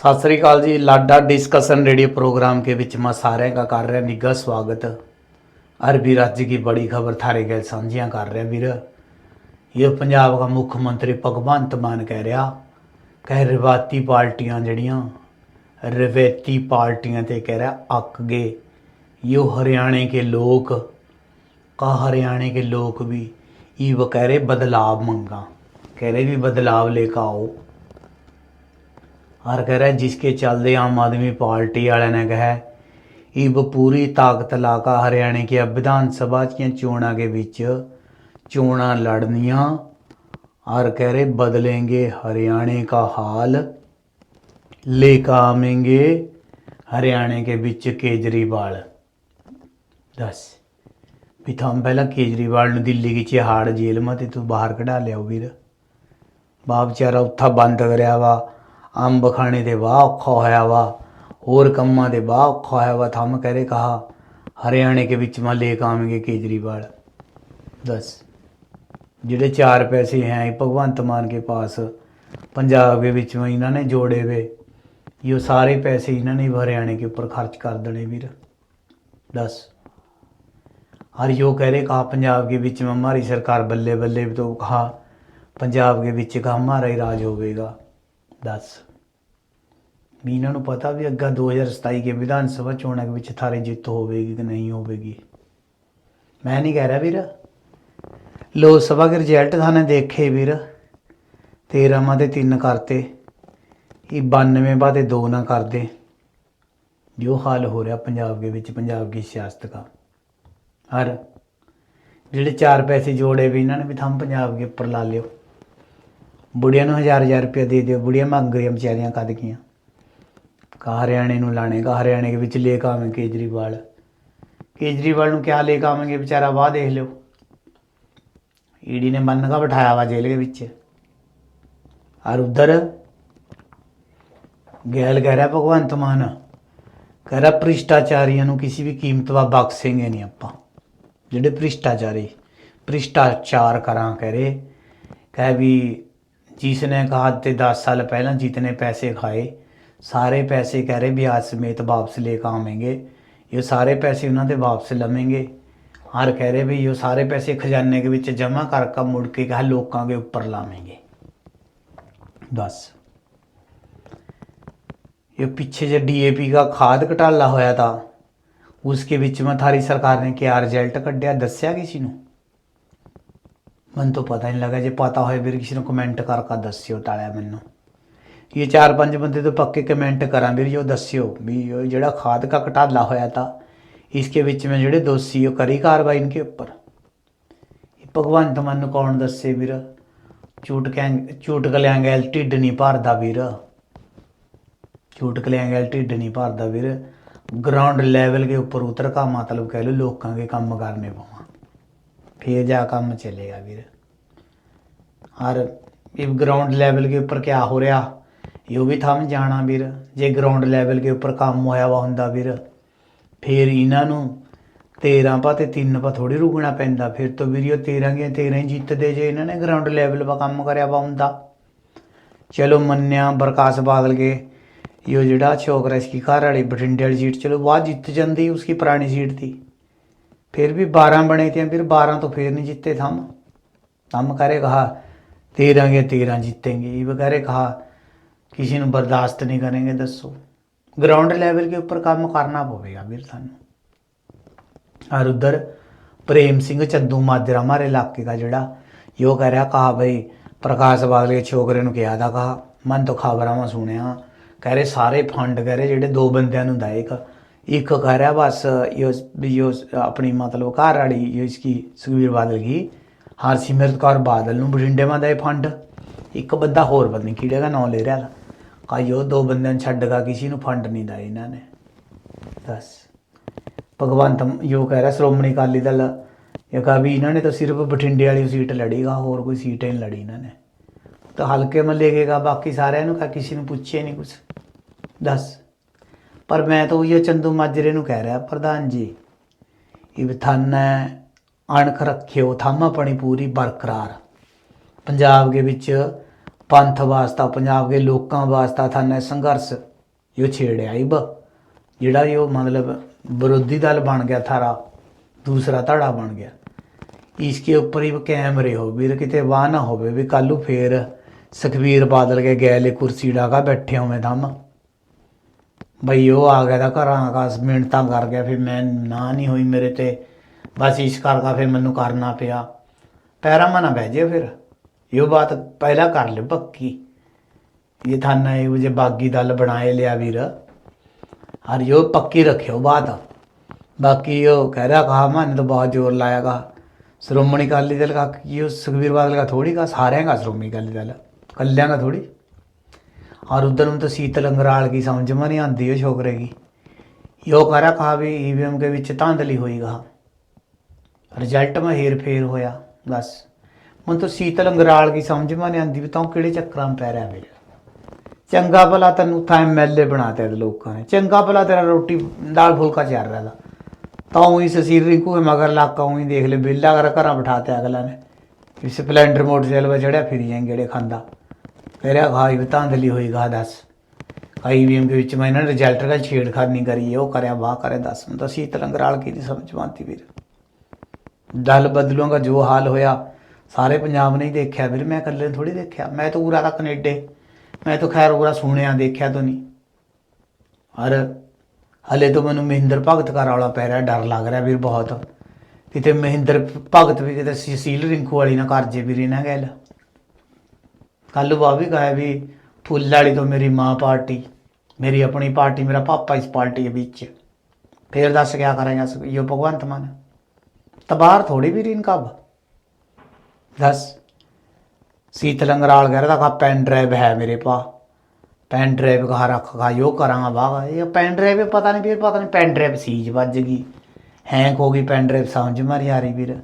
सत श्रीकाल जी लाडा डिस्कशन रेडियो प्रोग्राम के बीच में सारे का कर रहे निग्घा स्वागत अरबी राज्य की बड़ी खबर थारे गैल साझियां कर रहे वीर ये पंजाब का मुख्यमंत्री भगवंत मान कह रहा कह रिवाती पार्टियां जड़ियां रवैती पार्टियां ते कह रहा अक गए यो हरियाणे के लोग का हरियाणे के लोग भी ये वो कह रहे बदलाव मंगा कह रहे भी बदलाव लेकर आओ और कह रहा है जिसके चलते आम आदमी पार्टी वाले ने कहा इब पूरी ताकत लाकर हरियाणा की विधान सभा की चोणा के बीच चोणा लड़निया और कह रहे बदलेंगे हरियाणा का हाल लेकर आवेंगे हरियाणा के बीच केजरीवाल दस ਵੀ ਤਾਂ ਪਹਿਲਾਂ ਕੇਜਰੀਵਾਲ ਨੂੰ ਦਿੱਲੀ ਦੀ ਚਿਹਾੜ ਜੇਲ੍ਹ ਮਾ ਤੇ ਤੂੰ ਬਾਹਰ ਕਢਾ ਲਿਆ ਵੀਰ ਬਾਪ ਵਿਚਾਰਾ ਉੱਥਾ ਬੰਦ ਕਰਿਆ ਵਾ ਅੰਬ ਖਾਣੇ ਦੇ ਬਾਹ ਔਖਾ ਹੋਇਆ ਵਾ ਹੋਰ ਕੰਮਾਂ ਦੇ ਬਾਹ ਔਖਾ ਹੋਇਆ ਵਾ ਥੰਮ ਕਰੇ ਕਹਾ ਹਰਿਆਣੇ ਕੇ ਵਿੱਚ ਮਾ ਲੈ ਕੇ ਆਵੇਂਗੇ ਕੇਜਰੀਵਾਲ दस ਜਿਹੜੇ ਚਾਰ ਪੈਸੇ ਹੈ ਭਗਵੰਤ ਮਾਨ ਕੇ ਪਾਸ पंजाब के बीच में इन्होंने जोड़े हुए ये सारे पैसे इन्होंने हरियाणा के ऊपर खर्च कर देने वीर दस और यो कह रहे कहा पंजाब के बीच में हमारी सरकार बल्ले बल्ले तो कहा पंजाब के बीच का हमारा ही राज होवेगा ਦੱਸ। ਵੀ ਇਹਨਾਂ ਨੂੰ ਪਤਾ ਵੀ ਅੱਗਾ 2027 ਕੇ ਵਿਧਾਨ ਸਭਾ ਚੋਣਾਂ ਦੇ ਵਿੱਚ ਥਾਰੇ ਜਿੱਤ ਹੋਵੇਗੀ ਕਿ ਨਹੀਂ ਹੋਵੇਗੀ। ਮੈਂ ਨਹੀਂ ਕਹਿ ਰਿਹਾ ਵੀਰ। ਲੋਕ ਸਭਾ ਦੇ ਰਿਜ਼ਲਟ ਥਾਨੇ ਦੇਖੇ ਵੀਰ। 13 ਮਾ ਤੇ 3 ਕਰਤੇ। ਇਹ 92 ਬਾ ਤੇ 2 ਨਾ ਕਰਦੇ। ਜੋ ਹਾਲ ਹੋ ਰਿਹਾ ਪੰਜਾਬ ਦੇ ਵਿੱਚ, ਪੰਜਾਬ ਦੀ ਸਿਆਸਤ ਦਾ। ਹਰ ਜਿਹੜੇ ਚਾਰ ਪੈਸੇ ਜੋੜੇ ਵੀ ਇਹਨਾਂ ਨੇ ਵੀ ਥੰਮ ਪੰਜਾਬ ਦੇ ਉੱਪਰ ਲਾ ਲਿਓ। ਬੁੜੀਆਂ ਨੂੰ ਹਜ਼ਾਰ ਹਜ਼ਾਰ ਰੁਪਏ ਦੇ ਦਿਓ, ਬੁੜੀਆਂ ਮੰਗ ਰਹੀਆਂ ਵਿਚਾਰੀਆਂ ਕਦ ਕੀਆਂ ਕਾ ਹਰਿਆਣੇ ਨੂੰ ਲਾਣੇ ਕਾ ਹਰਿਆਣੇ ਦੇ ਵਿੱਚ ਲੈ ਕੇ ਆਵੇਂ ਕੇਜਰੀਵਾਲ। ਕੇਜਰੀਵਾਲ ਨੂੰ ਕਿਆ ਲੈ ਕੇ ਆਵਾਂਗੇ ਵਿਚਾਰਾ, ਵਾਹ ਦੇਖ ਲਿਓ। ਈਡੀ ਨੇ ਮੰਨ ਕੇ ਬਿਠਾਇਆ ਵਾ ਜੇਲ੍ਹ ਦੇ ਵਿੱਚ। ਔਰ ਉਧਰ ਗੈਲ ਕਹਿ ਰਿਹਾ, ਭਗਵੰਤ ਮਾਨ, ਕਹਿ ਰਿਹਾ ਭ੍ਰਿਸ਼ਟਾਚਾਰੀਆਂ ਨੂੰ ਕਿਸੇ ਵੀ ਕੀਮਤ ਵਾ ਬਖਸ਼ेंगे ਨਹੀਂ ਆਪਾਂ। ਜਿਹੜੇ ਭ੍ਰਿਸ਼ਟਾਚਾਰੀ, ਭ੍ਰਿਸ਼ਟਾਚਾਰ ਕਰਾਂ ਕਹ ਰਹੇ ਕਹ ਵੀ जिसने कहा ते दस साल पहले जितने पैसे खाए सारे पैसे कह रहे ब्याज समेत वापस लेकर आवेंगे ये सारे पैसे उन्होंने वापस लवेंगे हर कह रहे भी ये सारे पैसे खजाने के विच जमा करके मुड़ के कहा लोगों के ऊपर लावेंगे बस ये पीछे जो डीएपी का खाद घटाला होया था उसके बीच में थारी सरकार ने क्या रिजल्ट कढ़िया दसिया किसी ਨੂੰ ਮੈਨੂੰ ਤਾਂ ਪਤਾ ਨਹੀਂ ਲੱਗਾ ਜੇ ਪਤਾ ਹੋਏ ਵੀਰ ਕਿਸੇ ਨੂੰ ਕਮੈਂਟ ਕਰਕੇ ਦੱਸਿਓ ਟਾਲਿਆ ਮੈਨੂੰ ਇਹ ਚਾਰ ਪੰਜ ਬੰਦੇ ਤੋਂ ਪੱਕੇ ਕਮੈਂਟ ਕਰਾਂ ਵੀਰ ਜੋ ਦੱਸਿਓ ਵੀ ਇਹ ਜਿਹੜਾ ਖਾਦ ਦਾ ਘਟਾਲਾ ਹੋਇਆ ਤਾਂ ਇਸਕੇ ਵਿੱਚ में ਜਿਹੜੇ ਦੋਸ਼ੀ ਉਹ ਕਰੀ ਕਾਰਵਾਈ ਇਨਕੇ ਉੱਪਰ ਇਹ ਭਗਵੰਤ ਮਾਨ ਨੂੰ ਕੌਣ ਦੱਸੇ ਵੀਰ ਝੂਠ ਕਹਿ ਝੂਠ ਕਲਿਆਂਗੇ ਢਿੱਡ ਨਹੀਂ ਭਰਦਾ ਵੀਰ ਝੂਠ ਕਲਿਆਂਗੇ ਢਿੱਡ ਨਹੀਂ ਭਰਦਾ ਵੀਰ ਗਰਾਊਂਡ ਲੈਵਲ के ऊपर उतर का मतलब कह लो लोगों के काम करने पवा फिर ਜਾ ਕੰਮ चलेगा ਵੀਰ। और ਇਹ ਗਰਾਊਂਡ ਲੈਵਲ के ਉੱਪਰ क्या ਹੋ ਰਿਹਾ यो ਵੀ थम ਜਾਣਾ ਵੀਰ। ਜੇ ਗਰਾਊਂਡ ਲੈਵਲ ਦੇ ਉੱਪਰ ਕੰਮ ਹੋਇਆ ਵਾ ਹੁੰਦਾ ਵੀਰ, ਫੇਰ ਇਹਨਾਂ ਨੂੰ 13 ਪਾ ਤੇ 3 ਪਾ ਥੋੜੀ ਰੁਕਣਾ ਪੈਂਦਾ। ਫਿਰ ਤੋਂ ਵੀਰ ਇਹ 13 ਗਿਆ 13 ਜਿੱਤਦੇ ਜੇ ਇਹਨਾਂ ਨੇ ਗਰਾਊਂਡ ਲੈਵਲ 'ਪਾ ਕੰਮ ਕਰਿਆ ਵਾ ਹੁੰਦਾ। ਚਲੋ ਮੰਨਿਆ ਬਰਕਾਸ ਬਾਦਲ ਕੇ, ਇਹ ਜਿਹੜਾ ਛੋਕਰਾ ਇਸ ਕੀ ਘਰ ਵਾਲੀ ਬਠਿੰਡੇ ਵਾਲੀ ਸੀਟ ਚਲੋ ਬਾਅਦ ਜਿੱਤ ਜਾਂਦੀ ਉਸकी ਪੁਰਾਣੀ ਸੀਟ ਦੀ। फिर भी बारह बने थे फिर बारह तो फिर नहीं जीते थे हम हम करे कहा तेरह के तेरह जीतेंगे ये करे कहा किसी ने बर्दाश्त नहीं करेंगे दसो ग्राउंड लेवल के ऊपर काम करना पवेगा फिर थानू और उधर प्रेम सिंह चंदू माजरा हमारे इलाके का जड़ा यो कह रहा कहा भाई प्रकाश बादल के छोकरे ਨੂੰ ਕਿਹਾ ਦਾ ਕਹਾ ਮਨ ਤਾਂ ਖਬਰਾਂ ਮੈਂ ਸੁਣਿਆ ਕਹਿ ਰਹੇ ਸਾਰੇ ਫੰਡ ਕਹਿ ਰਹੇ ਜਿਹੜੇ ਦੋ ਬੰਦਿਆਂ ਨੂੰ ਦਾ ਇੱਕ ਇੱਕ ਕਹਿ ਰਿਹਾ ਬਸ ਇਹ ਵੀ ਇਹ ਆਪਣੀ ਮਤਲਬ ਘਰ ਵਾਲੀ ਇਹ ਇਸकी ਸੁਖਬੀਰ ਬਾਦਲ ਕੀ, ਹਰਸਿਮਰਤ ਕੌਰ ਬਾਦਲ ਨੂੰ ਬਠਿੰਡੇ ਮਾ ਦਾ ਫੰਡ। ਇੱਕ ਬੰਦਾ ਹੋਰ ਪਤਾ ਨਹੀਂ ਕਿਹੜੇ ਦਾ ਨਾਮ ਲੈ ਰਿਹਾ ਕਾਇਓ ਦੋ ਬੰਦਿਆਂ ਨੂੰ ਛੱਡ ਗਾ ਕਿਸੇ ਨੂੰ ਫੰਡ ਨਹੀਂ ਦਾ ਇਹਨਾਂ ਨੇ। ਦੱਸ ਭਗਵੰਤ ਯੋ ਕਹਿ ਰਿਹਾ, ਸ਼੍ਰੋਮਣੀ ਅਕਾਲੀ ਦਲ, ਇਹ ਕਹਾ ਵੀ ਇਹਨਾਂ ਨੇ ਤਾਂ ਸਿਰਫ ਬਠਿੰਡੇ ਵਾਲੀ ਸੀਟ ਲੜੀਗਾ ਹੋਰ ਕੋਈ ਸੀਟ ਹੀ ਨਹੀਂ ਲੜੀ ਇਹਨਾਂ ਨੇ। ਤਾਂ ਹਲਕੇ ਮੇ ਗਏਗਾ ਬਾਕੀ ਸਾਰਿਆਂ ਨੂੰ ਕਹਾ, ਕਿਸੇ ਨੂੰ ਪੁੱਛੇ ਨਹੀਂ ਕੁਛ। ਦੱਸ ਪਰ ਮੈਂ ਤਾਂ ਉਹ ਚੰਦੂ ਮਾਜਰੇ ਨੂੰ ਕਹਿ ਰਿਹਾ, ਪ੍ਰਧਾਨ ਜੀ, ਇਹ ਥਾਨਾ ਅਣਖ ਰੱਖਿਓ, ਥੰਮ ਆਪਣੀ ਪੂਰੀ ਬਰਕਰਾਰ। ਪੰਜਾਬ ਦੇ ਵਿੱਚ ਪੰਥ ਵਾਸਤਾ, ਪੰਜਾਬ ਦੇ ਲੋਕਾਂ ਵਾਸਤਾ ਥਾਨਾ ਸੰਘਰਸ਼, ਇਹ ਛੇੜਿਆ ਹੀ ਬ। ਜਿਹੜਾ ਇਹ ਮਤਲਬ ਵਿਰੋਧੀ ਦਲ ਬਣ ਗਿਆ ਥਾਰਾ, ਦੂਸਰਾ ਧੜਾ ਬਣ ਗਿਆ। ਇਸਕੇ ਉੱਪਰ ਹੀ ਕੈਮਰੇ ਹੋ, ਵੀਰ ਕਿਤੇ ਵਾਹ ਨਾ ਹੋਵੇ ਵੀ ਕੱਲ ਨੂੰ ਫੇਰ ਸੁਖਬੀਰ ਬਾਦਲ ਕੇ ਗੈਲੇ ਕੁਰਸੀ ਡਾਗਾ ਬੈਠੇ ਹੋਵੇਂ ਥੰਮ। ਬਈ ਉਹ ਆ ਗਿਆ ਤਾਂ ਘਰਾਂ ਆਕਾਸ ਮਿੰਟਾਂ ਕਰ ਗਿਆ, ਫਿਰ ਮੈਂ ਨਾ ਨਹੀਂ ਹੋਈ ਮੇਰੇ ਤੇ। ਬਸ ਇਸ ਕਰਕੇ ਫਿਰ ਮੈਨੂੰ ਕਰਨਾ ਪਿਆ। ਪੈਰਾਂ ਮਾ ਨਾ ਬਹਿ ਜੇ ਫਿਰ। ਇਹ ਬਾਤ ਪਹਿਲਾਂ ਕਰ ਲੈ ਪੱਕੀ। ਇਹ ਥਾਨਾ ਇਹ ਜੇ ਬਾਗੀ ਦਲ ਬਣਾਏ ਲਿਆ ਵੀਰ। ਹਰ ਜੋ ਪੱਕੀ ਰੱਖਿਓ ਬਾਤ। ਬਾਕੀ ਉਹ ਕਹਿ ਰਿਹਾ ਕਹਾ ਮੈਂ ਤਾਂ ਬਹੁਤ ਜ਼ੋਰ ਲਾਇਆਗਾ ਸ਼੍ਰੋਮਣੀ ਅਕਾਲੀ ਦਲ ਕਾ ਕੀ ਉਹ ਸੁਖਬੀਰ ਬਾਦਲ ਦਾ ਥੋੜੀ ਕਾ ਸਾਰਿਆਂ ਦਾ ਸ਼੍ਰੋਮਣੀ ਅਕਾਲੀ ਦਲ। ਕੱਲਿਆਂ ਦਾ ਥੋੜੀ और उधर में तो शीतल अंगराल की समझ में नहीं आती है छोकरे की यो कह रहा कहा भी ईवीएम के विच धांधली हुई कहा ਰਿਜ਼ਲਟ ਮੈਂ ਹੇਰ ਫੇਰ ਹੋਇਆ ਬਸ ਹੁਣ ਤਾਂ ਸੀਤਲ ਅੰਗਰਾਲ ਕੀ ਸਮਝ ਮੈਂ ਨਹੀਂ ਆਂਦੀ ਵੀ ਤਾਂ ਕਿਹੜੇ ਚੱਕਰਾਂ 'ਚ ਪੈ ਰਿਹਾ ਵੇ ਚੰਗਾ ਭਲਾ ਤੈਨੂੰ ਤਾਂ ਐਮਐਲਏ ਬਣਾਤੇ ਤੇ ਲੋਕਾਂ ਨੇ ਚੰਗਾ ਭਲਾ ਤੇਰਾ ਰੋਟੀ ਦਾਲ ਫੁਲਕਾ ਚੱਲ ਰਿਹਾ ਦਾ ਤਾਂ ਉਹੀ ਸਸੀਰ ਰਿੰਕੂ ਦੇ ਮਗਰ ਲਾਕਾ ਉਹੀ ਦੇਖ ਲੈ ਬਿੱਲਾ ਕਰ ਘਰਾਂ ਬਿਠਾਤੇ ਅਗਲਾ ਨੇ ਵੀ ਸਪਲੈਂਡਰ ਮੋਟਰਸਾਈਕਲ 'ਤੇ ਚੜਿਆ ਫਿਰੀ ਜਾਏ ਜਿਹੜੇ ਖਾਂਦਾ ਤੇਰਾ ਖਾਈ ਵੀ ਧਾਂਦਲੀ ਹੋਈ ਗਾ ਦੱਸ। ਵੀ ਦੇ ਵਿੱਚ ਮੈਂ ਇਹਨਾਂ ਨੇ ਰਿਜ਼ਲਟ ਦਾ ਛੇੜਖਾਨੀ ਕਰੀ ਹੈ, ਉਹ ਕਰਿਆ ਵਾਹ ਕਰਿਆ ਦੱਸ। ਮੈਨੂੰ ਤਾਂ ਸ਼ੀਤ ਅੰਗਰਾਲ ਕੀ ਦੀ ਸਮਝ ਮਾਂਤੀ ਵੀਰ ਦਲ ਬਦਲੂਗਾ ਜੋ ਹਾਲ ਹੋਇਆ ਸਾਰੇ ਪੰਜਾਬ ਨੇ ਹੀ ਦੇਖਿਆ ਵੀਰ ਮੈਂ ਇਕੱਲੇ ਨੇ ਥੋੜੀ ਦੇਖਿਆ। ਮੈਂ ਤਾਂ ਪੂਰਾ ਤਾਂ ਕੈਨੇਡੇ ਮੈਂ ਤਾਂ ਖੈਰ ਪੂਰਾ ਸੁਣਿਆ ਦੇਖਿਆ ਤਾਂ ਨਹੀਂ। ਔਰ ਹਲੇ ਤਾਂ ਮੈਨੂੰ ਮਹਿੰਦਰ ਭਗਤ ਘਰ ਵਾਲਾ ਪੈ ਰਿਹਾ ਡਰ ਲੱਗ ਰਿਹਾ ਵੀਰ ਬਹੁਤ। ਕਿਤੇ ਮਹਿੰਦਰ ਭਗਤ ਵੀ ਕਿਤੇ ਸੀਲ ਰਿੰਕੂ ਵਾਲੀ ਨਾ ਕਰ ਜੇ ਵੀਰੇ ਨਾ ਗੱਲ। ਕੱਲ ਉਹ ਆ ਵੀ ਗਾਇਆ ਵੀ ਫੁੱਲ ਵਾਲੀ ਤੋਂ ਮੇਰੀ ਮਾਂ ਪਾਰਟੀ, ਮੇਰੀ ਆਪਣੀ ਪਾਰਟੀ, ਮੇਰਾ ਪਾਪਾ ਇਸ ਪਾਰਟੀ ਦੇ ਵਿੱਚ। ਫੇਰ ਦੱਸ ਕਿਆ ਕਰਾਂ ਕਰਾਂਗਾ ਯੋ ਭਗਵੰਤ ਮਾਨ। ਤਬਾਰ ਥੋੜੀ ਵੀ ਰੀਨ ਕਬ। ਦੱਸ, ਸੀਤ ਲੰਗਰਾਲ ਕਹਿ ਰਿਹਾ ਦਾ ਪੈਨ ਡਰਾਈਵ ਹੈ ਮੇਰੇ ਪਾ ਪੈਨ ਡਰਾਈਵ ਕਹਾ ਰੱਖਗਾ ਯੋ ਕਰਾਂਗਾ ਵਾਹ। ਇਹ ਪੈਨ ਡਰਾਈਵ ਪਤਾ ਨਹੀਂ ਵੀਰ, ਪਤਾ ਨਹੀਂ ਪੈਨ ਡਰਾਈਵ ਸੀਜ ਵੱਜ ਗਈ। ਹੈਂਕ ਹੋ ਗਈ ਪੈਨ ਡਰਾਈਵ ਸਮਝ ਮਾਰੀ ਆ ਰਹੀ ਵੀਰ।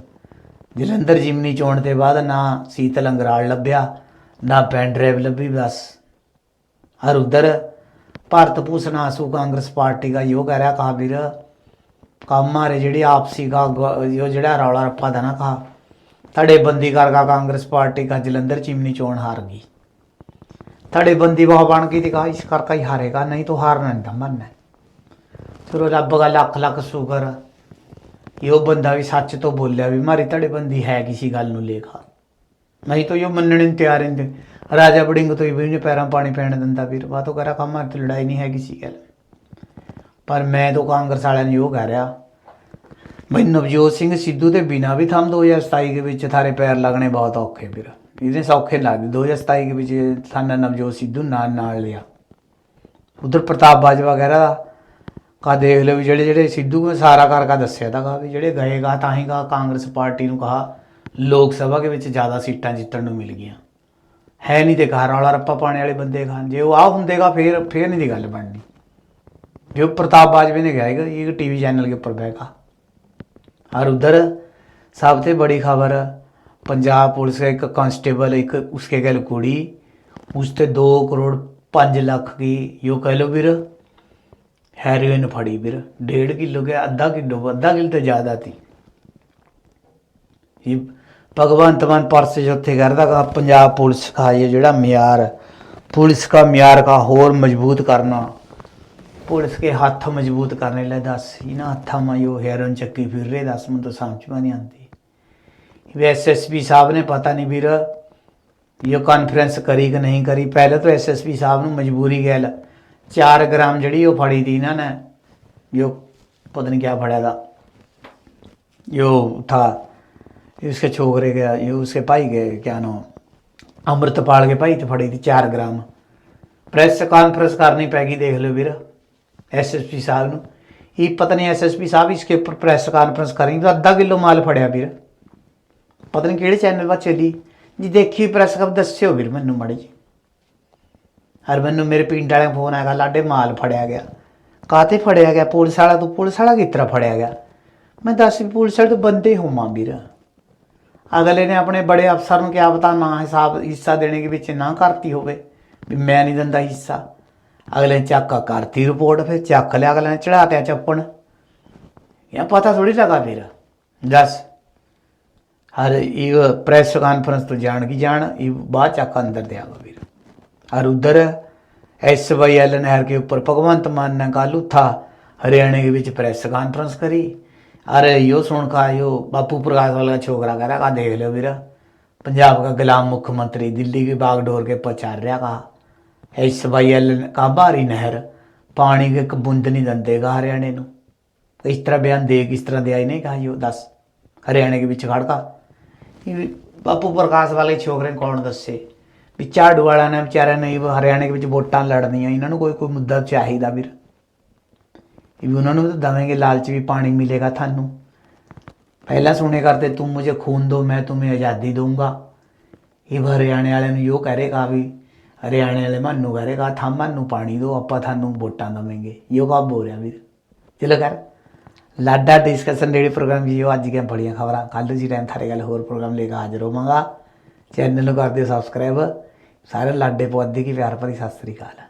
ਜਲੰਧਰ ਜਿਮਨੀ ਚੋਣ ਤੇ ਬਾਅਦ ਨਾ ਸੀਤ ਲੰਗਰਾਲ ਲੱਭਿਆ। ਨਾ ਪੈਨ ਡਰਾਈਵ ਲੱਭੀ, ਬਸ। ਹਰ ਉਧਰ ਭਾਰਤ ਭੂਸ਼ਣ ਆਸੂ, ਕਾਂਗਰਸ ਪਾਰਟੀ ਦਾ ਯੋ ਕਹਿ ਰਿਹਾ ਕਹਾ ਵੀਰ। ਕੰਮ ਆ ਰਹੇ ਜਿਹੜੇ ਆਪਸੀ ਦਾ ਜੋ ਜਿਹੜਾ ਰੌਲਾ ਰੱਪਾ ਦਾ ਨਾ ਕਹਾ ਤੜੇ ਬੰਦੀ ਕਰਗਾ ਕਾਂਗਰਸ ਪਾਰਟੀ ਦਾ ਜਲੰਧਰ ਚਿਮਨੀ ਚੋਣ ਹਾਰ ਗਈ। ਤੜੇ ਬੰਦੀ ਬਹੁ ਬਣ ਗਈ ਤੇ ਕਹਾ, ਇਸ ਕਰਕਾ ਹੀ ਹਾਰੇਗਾ, ਨਹੀਂ ਤਾਂ ਹਾਰਨਾ ਨਹੀਂ ਤਾਂ ਮੰਨਣਾ ਚਲੋ ਰੱਬ ਦਾ ਲੱਖ ਲੱਖ ਸ਼ੁਕਰ, ਇਹ ਬੰਦਾ ਵੀ ਸੱਚ ਤੋਂ ਬੋਲਿਆ ਵੀ ਮਾਰੀ ਤੜੇ ਬੰਦੀ ਹੈ ਕਿਸੇ ਗੱਲ ਨੂੰ ਲੇਖਾ ਨਹੀਂ ਤਾਂ ਇਹ ਮੰਨਣ ਨੂੰ ਤਿਆਰ ਰਹਿੰਦੇ। ਰਾਜਾ ਬੜਿੰਗ ਤੋਂ ਵੀ ਨਹੀਂ ਪੈਰਾਂ ਪਾਣੀ ਪੈਣ ਦਿੰਦਾ ਵੀਰ। ਬਾਤੋਂ ਕਰਾ ਕੰਮ ਤੇ ਲੜਾਈ ਨਹੀਂ ਹੈ ਕਿਸੇ ਗੱਲ। ਪਰ ਮੈਂ ਤਾਂ ਕਾਂਗਰਸ ਵਾਲਿਆਂ ਨੂੰ ਉਹ ਕਹਿ ਰਿਹਾ। ਬਈ ਨਵਜੋਤ ਸਿੰਘ ਸਿੱਧੂ ਦੇ ਬਿਨਾ ਵੀ ਥਮ 2027 ਦੇ ਵਿੱਚ ਥਾਰੇ ਪੈਰ ਲੱਗਣੇ ਬਹੁਤ ਔਖੇ ਵੀਰ। ਇਹਦੇ ਸੌਖੇ ਲੱਗਦੇ। 2027 ਦੇ ਵਿੱਚ ਥਾਨਾ ਨਵਜੋਤ ਸਿੱਧੂ ਨਾਲ ਨਾਲ ਲਿਆ। ਉਧਰ ਪ੍ਰਤਾਪ ਬਾਜਵਾ ਵਗੈਰਾ ਦਾ। ਕਾ ਦੇਖ ਲਓ ਵੀ ਜਿਹੜੇ ਜਿਹੜੇ ਸਿੱਧੂ ਨੇ ਸਾਰਾ ਕਰ ਕਰਕੇ ਦੱਸਿਆ ਤਾਂ ਕਹਾ ਵੀ ਜਿਹੜੇ ਗਏਗਾ ਤਾਂ ਹੀ ਕਹਾ ਕਾਂਗਰਸ ਪਾਰਟੀ ਨੂੰ ਕਹਾ। ਲੋਕ ਸਭਾ ਦੇ ਵਿੱਚ ਜ਼ਿਆਦਾ ਸੀਟਾਂ ਜਿੱਤਣ ਨੂੰ ਮਿਲ ਗਈਆਂ ਹੈ ਨਹੀਂ ਤੇ ਘਰ ਵਾਲਾ ਰੱਪਾ ਪਾਣੇ ਵਾਲੇ ਬੰਦੇ ਖਾਨ ਜੇ ਉਹ ਆ ਹੁੰਦੇਗਾ ਫੇਰ ਫੇਰ ਨਹੀਂ ਦੀ ਗੱਲ ਬਣਨੀ जो प्रताप बाजवे ने कहा है ये टीवी चैनल के ऊपर बैठा और उधर सबसे बड़ी खबर पंजाब पुलिस का एक कांस्टेबल एक उसके गल कुड़ी उसते दो करोड़ पाँच लाख की यो कह लो ਵੀਰ ਹੈਰੋਇਨ ਫੜੀ ਵੀਰ ਡੇਢ ਕਿਲੋ ਕੇ ਅੱਧਾ ਕਿਲੋ ਅੱਧਾ ਕਿਲੋ ਤੇ ਜ਼ਿਆਦਾ ਥी ਇਹ ਭਗਵੰਤ ਮਾਨ ਪਰਸੇ ਉੱਥੇ ਕਰਦਾ ਕਹਾ ਪੰਜਾਬ ਪੁਲਿਸ ਦਾ ਇਹ ਜਿਹੜਾ ਮਿਆਰ, ਪੁਲਿਸ ਦਾ ਮਿਆਰ ਦਾ ਹੋਰ ਮਜ਼ਬੂਤ ਕਰਨਾ। ਪੁਲਿਸ ਕੇ ਹੱਥ ਮਜ਼ਬੂਤ ਕਰਨ ਲਈ ਦੱਸ ਇਹਨਾਂ ਹੱਥਾਂ ਮਾ ਯੋ ਹੈਰਨ ਚੱਕੀ ਫਿਰ ਰਹੇ ਦੱਸ ਮੈਨੂੰ ਤਾਂ ਸਮਝ ਨਹੀਂ ਆਉਂਦੀ। ਆਂਦੀ ਐਸਐਸਪੀ ਸਾਹਿਬ ਨੇ ਪਤਾ ਨਹੀਂ ਵੀਰ ਇਹ ਕਾਨਫਰੰਸ ਕਰੀ ਕਿ ਨਹੀਂ ਕਰੀ। ਪਹਿਲੇ ਤਾਂ ਐਸਐਸਪੀ ਸਾਹਿਬ ਨੂੰ ਮਜਬੂਰੀ ਗੈਲ 4 ਗ੍ਰਾਮ ਜਿਹੜੀ ਉਹ ਫੜੀ ਦੀ ਇਹਨਾਂ ਨੇ ਜੋ ਪਤਾ ਨਹੀਂ ਕਿਆ ਫੜਿਆ ਦਾ। ਜੋ ਥਾ इसके छोकरे के ये उसके भाई के क्या नाम ਅੰਮ੍ਰਿਤਪਾਲ ਕੇ ਭਾਈ ਤੇ ਫੜੀ ਦੀ 4 ਗ੍ਰਾਮ ਪ੍ਰੈਸ ਕਾਨਫਰੰਸ ਕਰਨੀ ਪੈ ਗਈ ਦੇਖ ਲਓ ਵੀਰ ਐਸਐਸਪੀ ਸਾਹਿਬ ਨੂੰ ਇਹ ਪਤਾ ਨਹੀਂ ਐਸਐਸਪੀ ਸਾਹਿਬ ਇਸਕੇ ਉੱਪਰ ਪ੍ਰੈਸ ਕਾਨਫਰੰਸ ਕਰੀ ਤਾਂ ਅੱਧਾ ਕਿਲੋ ਮਾਲ ਫੜਿਆ ਵੀਰ ਪਤਾ ਨਹੀਂ ਕਿਹੜੇ ਚੈਨਲ 'ਤੇ ਚੱਲੀ ਜੀ ਦੇਖੀ ਪ੍ਰੈਸ ਕਬ ਦੱਸਿਓ ਵੀਰ ਮੈਨੂੰ ਮੜੀ ਜੀ ਹਰ ਮੈਨੂੰ ਮੇਰੇ ਪਿੰਡ ਵਾਲਿਆਂ ਫੋਨ ਆਇਆ ਲਾਡੇ ਮਾਲ ਫੜਿਆ ਗਿਆ ਕਾਤੇ ਫੜਿਆ ਗਿਆ ਪੁਲਿਸ ਵਾਲਾ ਤੂੰ ਪੁਲਿਸ ਵਾਲਾ ਕਿਸ ਤਰ੍ਹਾਂ ਫੜਿਆ ਗਿਆ ਮੈਂ ਦੱਸ ਵੀ ਪੁਲਿਸ ਵਾਲੇ ਤੋਂ ਬੰਦੇ ਹੋਵਾਂ ਵੀਰ ਅਗਲੇ ਨੇ ਆਪਣੇ ਬੜੇ ਅਫਸਰ ਨੂੰ ਕਿਹਾ, ਪਤਾ ਨਾ ਹਿਸਾਬ ਹਿੱਸਾ ਦੇਣੇ ਦੇ ਵਿੱਚ ਨਾ ਕਰਤੀ ਹੋਵੇ, ਵੀ ਮੈਂ ਨਹੀਂ ਦਿੰਦਾ ਹਿੱਸਾ। ਅਗਲੇ ਚੱਕ ਕਰਤੀ ਰਿਪੋਰਟ ਫਿਰ ਚੱਕ ਲਿਆ, ਅਗਲੇ ਨੇ ਚੜਾਤਿਆ ਚੱਪਣ। ਇਹ ਪਤਾ ਥੋੜੀ ਲਗਾ ਫਿਰ। ਦੱਸ। ਹਰ ਇਹ ਪ੍ਰੈਸ ਕਾਨਫਰੰਸ ਤੋਂ ਜਾਣ ਕੀ ਜਾਣ, ਇਹ ਬਾਅਦ ਚੱਕ ਅੰਦਰ ਦੇ ਆਵਾ ਵੀਰ ਹਰ ਉਧਰ ਐਸ ਵਾਈ ਐਲ ਨਹਿਰ ਕੇ ਉੱਪਰ ਭਗਵੰਤ ਮਾਨ ਨੇ ਕੱਲ ਉਠਾ, ਹਰਿਆਣੇ ਦੇ ਵਿੱਚ ਪ੍ਰੈਸ ਕਾਨਫਰੰਸ ਕਰੀ। अरे यो सुन का यो बापू प्रकाश वाला छोकरा कह रहा का देख लो ਵੀਰਾ पंजाब का गुलाम मुख्यमंत्री दिल्ली की बागडोर के पचार रहा का एस वाई एल का भारी नहर ਪਾਣੀ ਕੇ ਇੱਕ ਬੂੰਦ ਨਹੀਂ ਦੰਦੇਗਾ ਹਰਿਆਣੇ ਨੂੰ ਇਸ ਤਰ੍ਹਾਂ ਬਿਆਨ ਦੇ ਕਿਸ ਤਰ੍ਹਾਂ ਦੇ ਆਈ ਨਹੀਂ ਕਹਾ ਜੋ ਦੱਸ ਹਰਿਆਣੇ ਦੇ ਵਿੱਚ ਖੜਕਾ ਇਹ ਬਾਪੂ ਪ੍ਰਕਾਸ਼ ਵਾਲੇ ਛੋਕਰੇ ਨੂੰ ਕੌਣ ਦੱਸੇ ਵੀ ਝਾੜੂ ਵਾਲਿਆਂ ਨੇ ਵਿਚਾਰਿਆਂ ਨੇ ਇਹ ਹਰਿਆਣੇ ਦੇ ਵਿੱਚ ਵੋਟਾਂ ਲੜਨੀਆਂ ਇਹਨਾਂ ਨੂੰ ਕੋਈ ਕੋਈ ਮੁੱਦਾ ਚਾਹੀਦਾ ਵੀਰ ਇਹ ਵੀ ਉਹਨਾਂ ਨੂੰ ਤਾਂ ਦਵਾਂਗੇ ਲਾਲਚ ਵੀ ਪਾਣੀ ਮਿਲੇਗਾ ਤੁਹਾਨੂੰ ਪਹਿਲਾਂ ਸੁਣੇ ਕਰਦੇ ਤੂੰ ਮੁਝੇ ਖੂਨ ਦੋ ਮੈਂ तुम्हें ਆਜ਼ਾਦੀ ਦਊਂਗਾ ਇਹ ਹਰਿਆਣੇ ਵਾਲਿਆਂ ਨੂੰ ਯੋ ਕਰੇਗਾ ਵੀ ਹਰਿਆਣੇ ਵਾਲੇ ਮਾਨੂੰ ਕਰੇਗਾ ਥਾਂ ਮਾਨੂੰ ਪਾਣੀ ਦੋ ਆਪਾਂ ਤੁਹਾਨੂੰ ਵੋਟਾਂ ਦਵਾਂਗੇ ਯੋ ਕਬ ਹੋ ਰਿਹਾ ਵੀਰ ਚਲੋ ਕਰ ਲਾਡਾ ਡਿਸਕਸ਼ਨ ਜਿਹੜੀ ਪ੍ਰੋਗਰਾਮ ਜੀ ਉਹ ਅੱਜ ਦੀਆਂ ਬੜੀਆਂ ਖਬਰਾਂ ਕੱਲ ਜੀ ਟਾਈਮ ਥਾਰੇ ਗੱਲ ਹੋਰ ਪ੍ਰੋਗਰਾਮ ਲੈ ਕੇ ਹਾਜ਼ਰ ਹੋਵਾਂਗਾ ਚੈਨਲ ਨੂੰ ਕਰ ਦਿਓ ਸਬਸਕ੍ਰਾਈਬ ਸਾਰੇ ਲਾਡੇ ਪੁਆਧੀ ਕੀ ਪਿਆਰ ਭਰੀ ਸਤਿ ਸ੍ਰੀ ਅਕਾਲ